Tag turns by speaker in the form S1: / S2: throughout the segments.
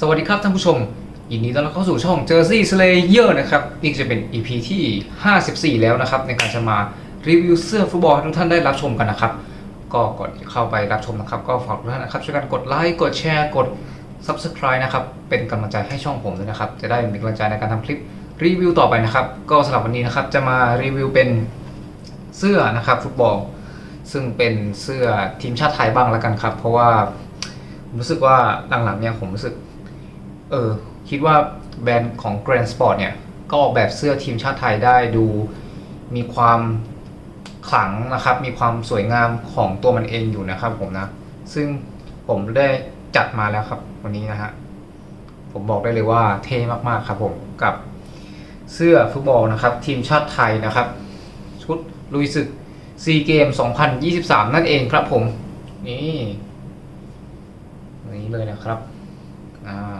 S1: สวัสดีครับท่านผู้ชม ยินดีต้อนรับเข้าสู่ช่อง Jersey Slayer นะครับ นี่จะเป็น EP ที่ 54 แล้วนะครับ ในการจะมารีวิวเสื้อฟุตบอลทุกท่านได้รับชมกันนะครับ ก็ก่อนเข้าไปรับชมนะครับ ก็ฝากทุกท่านนะครับ ช่วยกันกดไลค์กดแชร์กด Subscribe นะครับ เป็นกำลังใจให้ช่องผมด้วยนะครับ จะได้มีกำลังใจในการทำคลิปรีวิวต่อไปนะครับ ก็สำหรับวันนี้นะครับจะมารีวิวเป็นเสื้อนะครับฟุตบอล ซึ่งเป็นเสื้อทีมชาติไทยบ้างแล้วกันครับ เพราะว่าผมรู้สึกว่าหลังๆเนี่ยผมรู้สึก เออคิดว่าแบรนด์ของ Grand Sport เนี่ย ก็ออกแบบเสื้อทีมชาติไทยได้ดูมีความขลังนะครับ มีความสวยงามของตัวมันเองอยู่นะครับผมนะ ซึ่งผมได้จัดมาแล้วครับ วันนี้นะฮะ ผมบอกได้เลยว่าเท่มากๆครับผมกับเสื้อฟุตบอลนะครับ ทีมชาติไทยนะครับ ชุดลุยศึกซีเกม 2023 นั่นเองครับผม นี่ นี่เลยนะครับ อ่า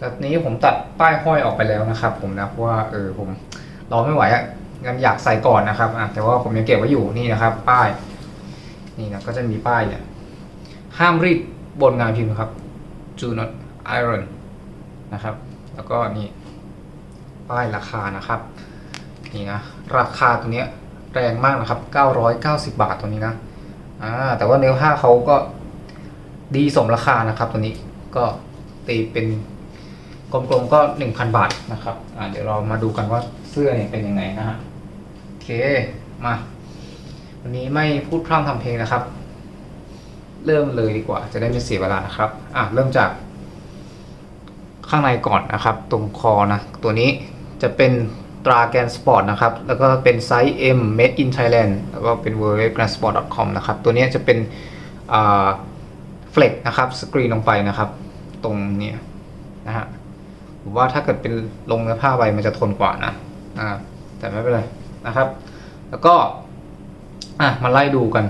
S1: แต่นี้ผมตัดป้ายห้อยออกไปแล้วนะครับ ผมนะเพราะว่าเออผมรอไม่ไหวอะงั้นอยากใส่ก่อนนะครับอะแต่ว่าผมยังเก็บไว้อยู่นี่นะครับ ป้าย นี่นะก็จะมีป้ายเนี่ยห้ามรีดบนงานพิมพ์ครับ do not iron นะครับ แล้วก็นี่ป้ายราคานะครับนี่นะราคาตัวเนี้ยแรงมากนะครับ 990 บาทตัวนี้นะอ่าแต่ว่าเนื้อผ้าเขาก็ดีสมราคานะครับตัวนี้ก็ตีเป็น กลมๆก็ 1,000 บาทนะครับอ่าเดี๋ยวเรามาดูกันว่าเสื้อเนี่ยเป็นยังไงนะฮะโอเคมา วันนี้ไม่พูดพร่ำทำเพลงนะครับ เริ่มเลยดีกว่า จะได้ไม่เสียเวลานะครับอะเริ่มจากข้างในก่อนนะครับ ตรงคอนะตัวนี้จะเป็นตราแกนสปอร์ตนะครับ แล้วก็เป็นไซส์ M made in Thailand แล้วก็เป็น w w w g r a n d s p o r t c o m นะครับ ตัวนี้จะเป็นเฟล็กนะครับ สกรีนลงไปนะครับ ตรงเนี้ยนะฮะ ผมว่าถ้าเกิดเป็นลงเนื้อผ้าไปมันจะทนกว่านะอ่าแต่ไม่เป็นไรนะครับ แล้วก็อะมาไล่ดูกัน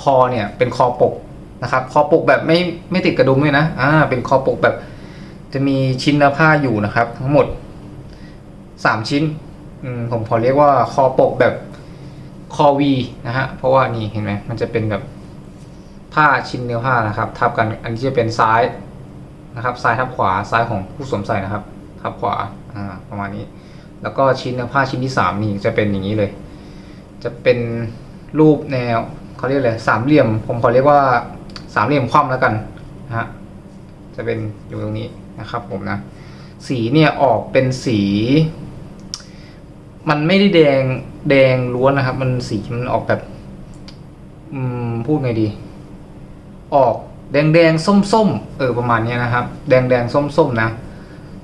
S1: คอเนี่ยเป็นคอปกนะครับ คอปกแบบไม่ไม่ติดกระดุมเลยนะอ่าเป็นคอปกแบบ จะมีชิ้นเนื้อผ้าอยู่นะครับ ทั้งหมดสามชิ้นมผมขอเรียกว่าคอปกแบบคอวีนะฮะเพราะว่านี่เห็นไหมมันจะเป็นแบบผ้าชิ้นเนื้อผ้านะครับ ทับกันอันนี้จะเป็นซ้าย นะครับซ้ายทับขวาซ้ายของผู้สวมใส่นะครับ ทับขวาอ่าประมาณนี้ แล้วก็ชิ้นผ้าชิ้นที่สามนี่จะเป็นอย่างนี้เลย จะเป็นรูปแนวเขาเรียกอะไรสามเหลี่ยม ผมขอเรียกว่าสามเหลี่ยมคว่ำแล้วกันนะฮะจะเป็นอยู่ตรงนี้นะครับผมนะ สีเนี่ยออกเป็นสี มันไม่ได้แดงแดงล้วนนะครับ มันสีมันออกแบบ อืมพูดไงดี ออก แดงแดงส้มส้มเออประมาณนี้นะครับ แดงแดงส้มส้มนะ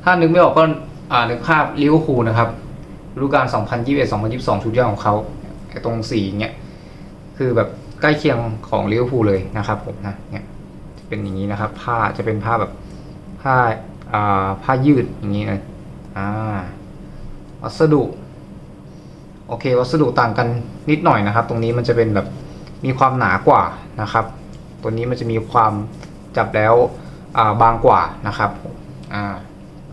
S1: ถ้านึกไม่ออกก็อ่านึกภาพลิเวอร์พูลนะครับฤดูกาล2021-2022 ชุดยอดของเขาตรงสีเนี้ยคือแบบใกล้เคียงของลิเวอร์พูลเลยนะครับผมนะเนี่ยจะเป็นอย่างนี้นะครับ ผ้าจะเป็นผ้าแบบผ้าอ่าผ้ายืดอย่างนี้เลยอ่าวัสดุโอเควัสดุต่างกันนิดหน่อยนะครับ ตรงนี้มันจะเป็นแบบมีความหนากว่านะครับ ตัวนี้มันจะมีความจับแล้วาบางกว่านะครับอ่า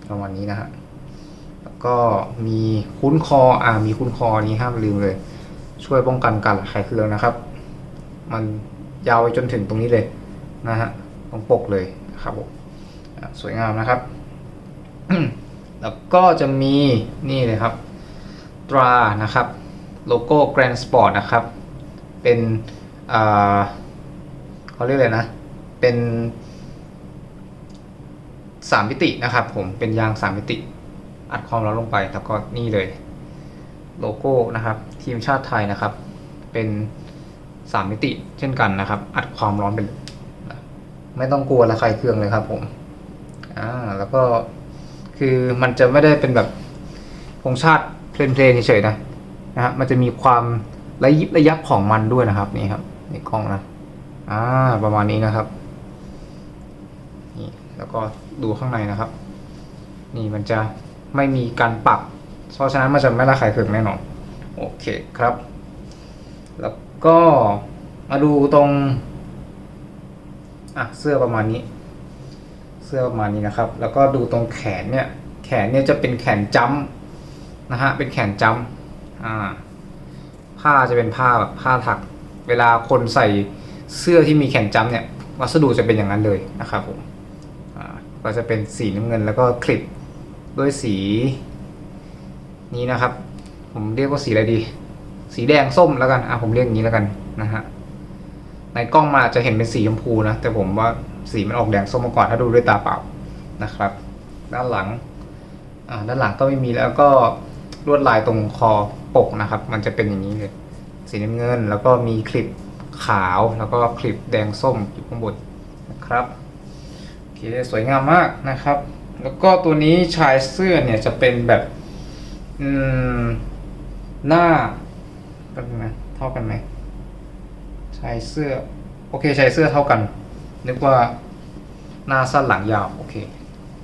S1: ประมาณนี้นะฮะแล้วก็มีคุ้นคออ่ามีคุ้นคอนี้ห้ามลืมเลย ช่วยป้องกันการระคายเคืองนะครับ มันยาวไปจนถึงตรงนี้เลยนะฮะตรงปกเลยนะครับผมสวยงามนะครับ แล้วก็จะมีนี่เลยครับตรานะครับ โลโก้ Grand Sport นะครับ เป็นอ่า เขาเรียกอะไรนะ เป็นสามมิตินะครับ ผมเป็นยางสามมิติ อัดความร้อนลงไปแล้วก็นี่เลย โลโก้นะครับ ทีมชาติไทยนะครับ เป็นสามมิติเช่นกันนะครับ อัดความร้อนเป็นไม่ต้องกลัวระคายเคืองเลยครับ ผมอ่าแล้วก็คือมันจะไม่ได้เป็นแบบธงชาติเพลนๆเฉยๆนะนะฮะมันจะมีความระยิบระยับของมันด้วยนะครับนี่ครับนี่กล้องนะ อ่าประมาณนี้นะครับนี่แล้วก็ดูข้างในนะครับ นี่มันจะไม่มีการปรับเพราะฉะนั้นมันจะไม่ระคายเคืองแน่นอนโอเคครับ แล้วก็มาดูตรงอะเสื้อประมาณนี้ เสื้อประมาณนี้นะครับ แล้วก็ดูตรงแขนเนี่ย แขนเนี่ยจะเป็นแขนจ้ำนะฮะเป็นแขนจ้ำอ่าผ้าจะเป็นผ้าแบบผ้าถัก เวลาคนใส่ เสื้อที่มีแขนจ้ำเนี่ยวัสดุจะเป็นอย่างนั้นเลยนะครับผมก็จะเป็นสีน้ำเงินแล้วก็คลิปด้วยสีนี้นะครับ ผมเรียกว่าสีอะไรดี สีแดงส้มแล้วกันอะผมเรียกอย่างนี้แล้วกันนะฮะในกล้องมาจจะเห็นเป็นสีชมพูนะ แต่ผมว่าสีมันออกแดงส้มมาก่อนถ้าดูด้วยตาเปล่านะครับ ด้านหลังอ่าด้านหลังก็ไม่มีแล้วก็ลวดลายตรงคอปกนะครับ มันจะเป็นอย่างนี้เลย สีน้ำเงินแล้วก็มีคลิป ขาวแล้วก็คลิปแดงส้มอยู่ข้างบนนะครับโอเคสวยงามมากนะครับ แล้วก็ตัวนี้ชายเสื้อเนี่ยจะเป็นแบบอืมหน้าแป๊บนึงเท่ากันไหมชายเสื้อโอเคชายเสื้อเท่ากันนึกว่าหน้าสั้นหลังยาวโอเค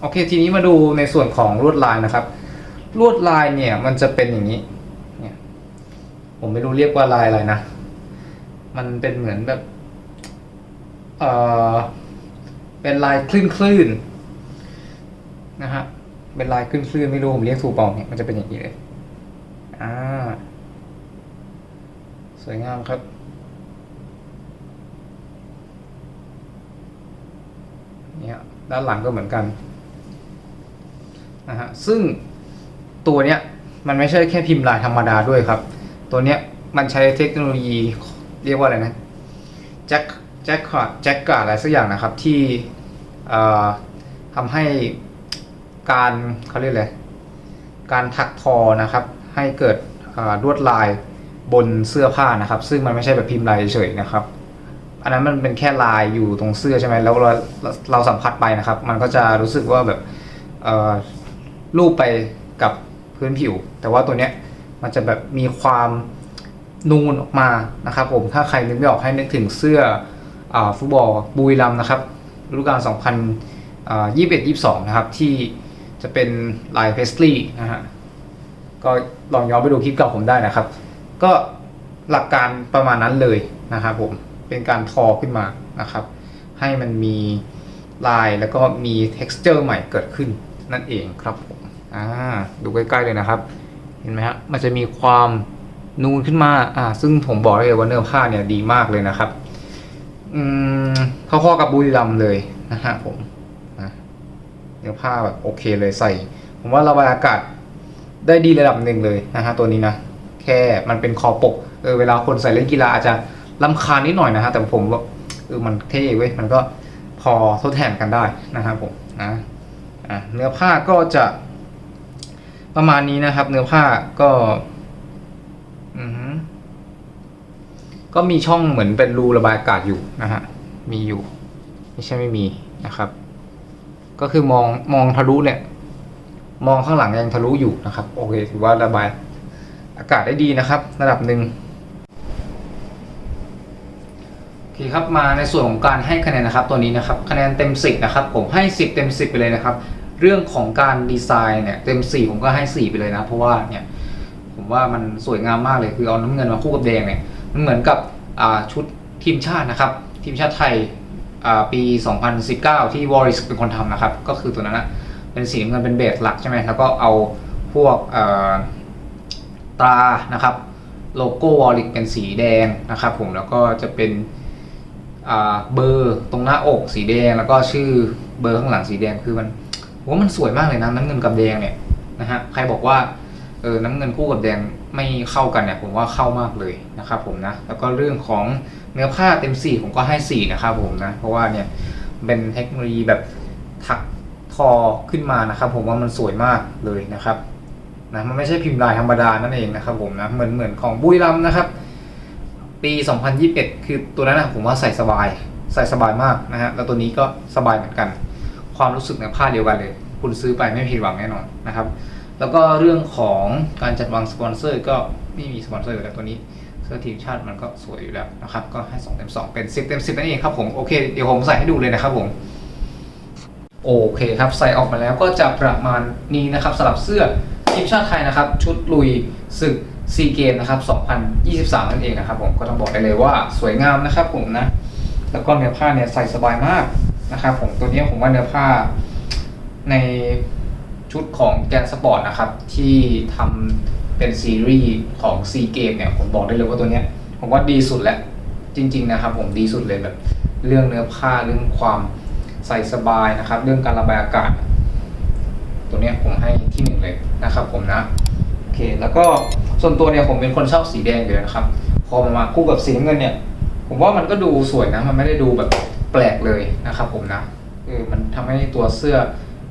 S1: โอเค ทีนี้มาดูในส่วนของลวดลายนะครับ ลวดลายเนี่ยมันจะเป็นอย่างนี้เนี่ยผมไม่รู้เรียกว่าลายอะไรนะ มันเป็นเหมือนแบบ เออเป็นลายคลื่นคลื่นๆนะฮะ เป็นลายคลื่นคลื่นๆไม่รู้ผมเรียกถูกเปล่าเนี่ยมันจะเป็นอย่างนี้เลย อ่า สวยงามครับเนี่ยด้านหลังก็เหมือนกันนะฮะซึ่งตัวเนี้ยมันไม่ใช่แค่พิมพ์ลายธรรมดาด้วยครับ ตัวเนี้ยมันใช้เทคโนโลยี เรียกว่าอะไรนะแจ็คแจ็คคอดแจ็คการ์ดอะไรสักอย่างนะครับ ที่ทำให้การเขาเรียกอะไรการถักทอนะครับ ให้เกิดลวดลายบนเสื้อผ้านะครับ ซึ่งมันไม่ใช่แบบพิมพ์ลายเฉยนะครับ อันนั้นมันเป็นแค่ลายอยู่ตรงเสื้อใช่ไหมแล้วเราเราสัมผัสไปนะครับ มันก็จะรู้สึกว่าแบบรูปไปกับพื้นผิว แต่ว่าตัวเนี้ยมันจะแบบมีความ นูนออกมานะครับผมถ้าใครนึกไม่ออกให้นึกถึงเสื้ออฟุตบอลบุรีรัมย์นะครับฤดูกาล2021 22 นะครับ ที่จะเป็นลายเพสลีย์นะฮะก็ลองย้อนไปดูคลิปเก่าผมได้นะครับ ก็หลักการประมาณนั้นเลยนะครับผมเป็นการทอขึ้นมานะครับ ให้มันมีลายแล้วก็มี texture ใหม่เกิดขึ้นนั่นเองครับผมอ่าดูใกล้ๆเลยนะครับ เห็นไหมฮะมันจะมีความ นูนขึ้นมาอ่าซึ่งผมบอกได้เลยว่าเนื้อผ้าเนี่ยดีมากเลยนะครับ อืมเข้าๆกับบุรีรัมเลยนะฮะผมนะเนื้อผ้าแบบโอเคเลยใส่ ผมว่าระบายอากาศได้ดีระดับหนึ่งเลยนะฮะตัวนี้นะแค่มันเป็นคอปกเออเวลาคนใส่เล่นกีฬาอาจจะลำคาญนิดหน่อยนะฮะแต่ผมว่าเออมันเท่เว้ยมันก็พอทดแทนกันได้นะครับผมนะอะเนื้อผ้าก็จะประมาณนี้นะครับ เนื้อผ้าก็ อือฮึ ก็มีช่องเหมือนเป็นรูระบายอากาศอยู่นะฮะมีอยู่ ไม่ใช่ไม่มีนะครับ ก็คือมองมองทะลุเนี่ย มองข้างหลังยังทะลุอยู่นะครับ โอเคถือว่าระบายอากาศได้ดีนะครับ ระดับหนึ่งโอเคครับมาในส่วนของการให้คะแนนนะครับ ตัวนี้นะครับ คะแนนเต็ม 10 นะครับ ผมให้ 10 เต็ม 10 ไปเลยนะครับ เรื่องของการดีไซน์เนี่ยเต็ม 4 ผมก็ให้ 4 ไปเลยนะ เพราะว่าเนี่ย ผมว่ามันสวยงามมากเลยคือเอาน้ำเงินมาคู่กับแดงเนี่ย มันเหมือนกับชุดทีมชาตินะครับ ทีมชาติไทยปี 2019 ที่วอริสเป็นคนทำนะครับ ก็คือตัวนั้นนะเป็นสีน้ำเงินเป็นเบสหลักใช่ไหมแล้วก็เอาพวกตรานะครับโลโก้วอริกเป็นสีแดงนะครับผมแล้วก็จะเป็นเบอร์ตรงหน้าอกสีแดง แล้วก็ชื่อเบอร์ข้างหลังสีแดงคือมันว่ามันสวยมากเลยนะน้ำเงินกับแดงเนี่ยนะฮะใครบอกว่าเออน้ำเงินคู่กับแดง ไม่เข้ากันเนี่ยผมว่าเข้ามากเลยนะครับผมนะแล้วก็เรื่องของเนื้อผ้าเต็มสี่ผมก็ให้สี่นะครับผมนะเพราะว่าเนี่ยเป็นเทคโนโลยีแบบถักทอขึ้นมานะครับ ผมว่ามันสวยมากเลยนะครับนะมันไม่ใช่พิมพ์ลายธรรมดานั่นเองนะครับผมนะเหมือนเหมือนของบุรีรัมนะครับ ปี 2021 คือตัวนั้นนะผมว่าใส่สบายใส่สบายมากนะฮะแล้วตัวนี้ก็สบายเหมือนกัน ความรู้สึกในผ้าเดียวกันเลย คุณซื้อไปไม่ผิดหวังแน่นอนนะครับ แล้วก็เรื่องของการจัดวางสปอนเซอร์ก็ไม่มีสปอนเซอร์อยู่แล้วตัวนี้เสื้อทีมชาติมันก็สวยอยู่แล้วนะครับ ก็ให้2เต็ม2 เป็น 10 เต็ม 10 นั่นเองครับผมโอเคเดี๋ยวผมใส่ให้ดูเลยนะครับผมโอเคครับใส่ออกมาแล้วก็จะประมาณนี้นะครับสำหรับเสื้อทีมชาติไทยนะครับ ชุดลุยศึกซีเกมนะครับ 2023 นั่นเองนะครับผมก็ต้องบอกได้เลยว่าสวยงามนะครับผมนะ แล้วก็เนื้อผ้าเนี่ยใส่สบายมากนะครับผมตัวนี้ผมว่าเนื้อผ้าใน ชุดของแกนสปอร์ตนะครับ ที่ทำเป็นซีรีส์ของซีเกมเนี่ย ผมบอกได้เลยว่าตัวเนี้ย ผมว่าดีสุดแล้ว จริง ๆ นะครับ ผมดีสุดเลยแบบ เรื่องเนื้อผ้าเรื่องความใส่สบายนะครับ เรื่องการระบายอากาศ ตัวเนี้ยผมให้ที่หนึ่งเลยนะครับผมนะโอเค แล้วก็ส่วนตัวเนี่ยผมเป็นคนชอบสีแดงอยู่แล้วนะครับ พอมาคู่กับสีเงินเนี่ย ผมว่ามันก็ดูสวยนะ มันไม่ได้ดูแบบแปลกเลยนะครับ ผมนะเออมันทำให้ตัวเสื้อ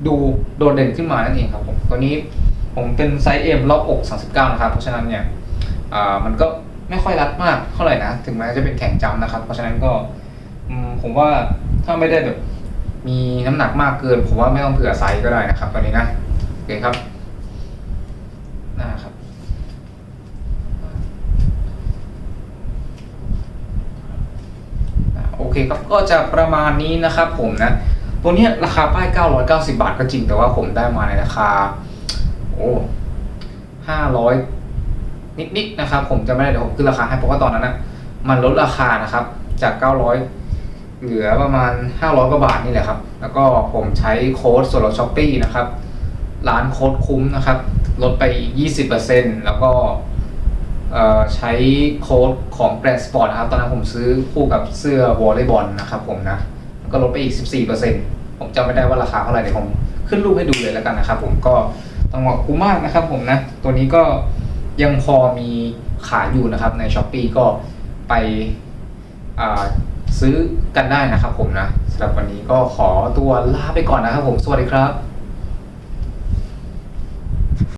S1: ดูโดดเด่นขึ้นมานั่นเองครับผมตัวนี้ผมเป็นไซส์ M รอบอก 39 นะครับ เพราะฉะนั้นเนี่ยมันก็ไม่ค่อยรัดมากเท่าไหร่นะ ถึงแม้จะเป็นแข่งจำนะครับ เพราะฉะนั้นก็ผมว่าถ้าไม่ได้แบบมีน้ำหนักมากเกิน ผมว่าไม่ต้องเผื่อไซส์ก็ได้นะครับตัวนี้นะโอเคครับนะครับโอเคครับก็จะประมาณนี้นะครับผมนะ ตัวนี้ราคาป้าย 990 บาทก็จริง แต่ว่าผมได้มาในราคา โอ้500นิดๆนะครับ ผมจะไม่ได้เดี๋ยวผมขึ้นราคาให้เพราะว่าตอนนั้นนะมันลดราคานะครับ จาก 900 เหลือประมาณ 500 กว่าบาทนี่แหละครับ แล้วก็ผมใช้โค้ดส่วนลดช้อปปี้นะครับ ร้านโค้ดคุ้มนะครับ ลดไป 20%แล้วก็ใช้โค้ดของแบรนด์สปอร์ตนะครับ ตอนนั้นผมซื้อคู่กับเสื้อวอลเลย์บอลนะครับผมนะ ก็ลดไปอีก 14%ผมจำไม่ได้ว่าราคาเท่าไหร่เดี๋ยวผมขึ้นรูปให้ดูเลยแล้วกันนะครับผมก็ต้องบอกคุ้มมากนะครับผมนะ ตัวนี้ก็ยังพอมีขายอยู่นะครับใน s h อ p e e ก็ไปซื้อกันได้นะครับผมนะสำหรับวันนี้ก็ขอตัวลาไปก่อนนะครับผม สวัสดีครับ